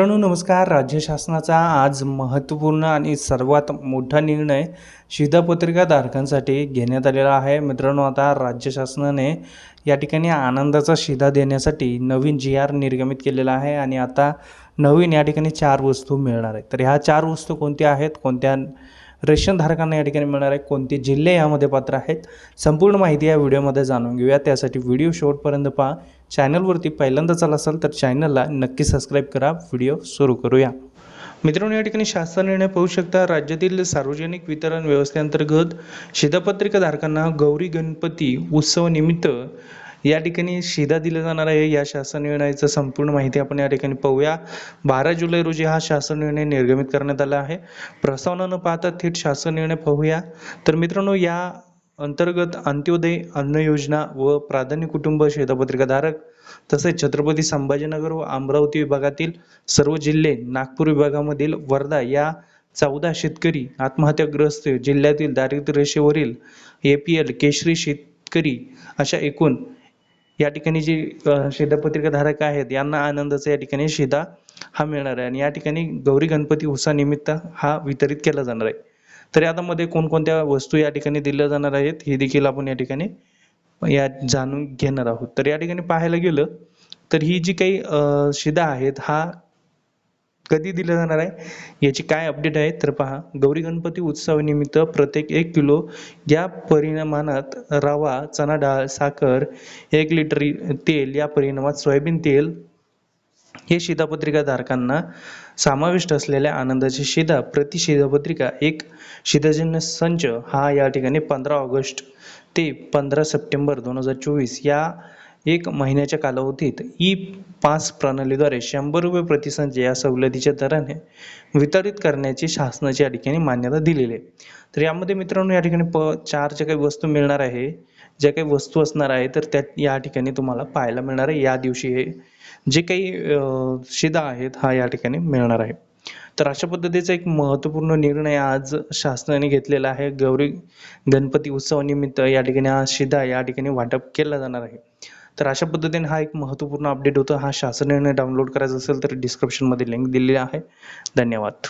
मित्रांनो नमस्कार. राज्य शासनाचा आज महत्त्वपूर्ण आणि सर्वात मोठा निर्णय शिधापत्रिका धारकांसाठी घेण्यात आलेला आहे. मित्रांनो आता राज्य शासनाने या ठिकाणी आनंदाचा शिधा देण्यासाठी नवीन जी आर निर्गमित केलेला आहे आणि आता नवीन या ठिकाणी चार वस्तू मिळणार आहेत. तर ह्या चार वस्तू कोणत्या आहेत? कोणत्या रेशन धारकांना या ठिकाणी मिळणार आहे कोणते जिल्हे यामध्ये पात्र आहेत संपूर्ण माहिती या व्हिडिओमध्ये जाणून घेऊया. त्यासाठी व्हिडिओ शेवटपर्यंत पहा. चॅनलवरती पहिल्यांदा चाल असाल तर चॅनलला नक्की सबस्क्राईब करा. व्हिडिओ सुरू करूया. मित्रांनो या ठिकाणी शासन निर्णय पाहू शकता. राज्यातील सार्वजनिक वितरण व्यवस्थेअंतर्गत शिधापत्रिका धारकांना गौरी गणपती उत्सवानिमित्त या ठिकाणी शिधा दिला जाणार आहे. या शासन निर्णयाचं संपूर्ण माहिती आपण या ठिकाणी पाहूया. बारा जुलै रोजी हा शासन निर्णय निर्गमित करण्यात आला आहे. प्रस्तावना न पाहता थेट शासन निर्णय पाहूया. तर मित्रांनो या अंतर्गत अंत्योदय अन्न योजना व प्राधान्य कुटुंब श्वेतपत्रिकाधारक तसेच छत्रपती संभाजीनगर व अमरावती विभागातील सर्व जिल्हे नागपूर विभागामधील वर्धा या चौदा शेतकरी आत्महत्याग्रस्त जिल्ह्यातील दारिद्र्य रेषेवरील ए पी एल केशरी शेतकरी अशा एकूण या ठिकाणी जी शिधापत्रिका धारक आहेत यांना आनंदाचा या ठिकाणी शिधा हा मिळणार आहे. आणि या ठिकाणी गौरी गणपती उत्सवानिमित्त हा वितरित केला जाणार आहे. तर यामध्ये कोणकोणत्या वस्तू या ठिकाणी दिल्या जाणार आहेत हे देखील आपण या ठिकाणी या जाणून घेणार आहोत. तर या ठिकाणी पाहायला गेलं तर ही जी काही शिधा आहेत हा कधी दिलं जाणार आहे? याची काय अपडेट आहे? तर पहा गौरी गणपती उत्सवानिमित्त प्रत्येक एक किलो या परिणामात रवा चणा डाळ साखर एक लिटर तेल या परिणामात सोयाबीन तेल हे शिधापत्रिका धारकांना समाविष्ट असलेल्या आनंदाची शिधा प्रति शिधापत्रिका एक शिधाजन्य संच हा या ठिकाणी पंधरा ऑगस्ट ते पंधरा सप्टेंबर दोन हजार चोवीस या एक महिन्याच्या कालावधीत ई पास प्रणालीद्वारे शंभर रुपये प्रतिसंच या सवलतीच्या दराने वितरित करण्याची शासनाची या ठिकाणी मान्यता दिलेली आहे. तर यामध्ये मित्रांनो या ठिकाणी प चार ज्या काही वस्तू मिळणार आहे ज्या काही वस्तू असणार आहे तर त्या या ठिकाणी तुम्हाला पाहायला मिळणार आहे. या दिवशी हे जे काही शिदा आहेत हा या ठिकाणी मिळणार आहे. तर अशा पद्धतीचा एक महत्त्वपूर्ण निर्णय आज शासनाने घेतलेला आहे. गौरी गणपती उत्सवानिमित्त या ठिकाणी हा शिदा या ठिकाणी वाटप केला जाणार आहे. तर अशा पद्धतीने हा एक महत्त्वपूर्ण अपडेट होता. हा शासन निर्णय डाउनलोड करायचा असेल तर डिस्क्रिप्शनमध्ये लिंक दिलेली आहे. धन्यवाद.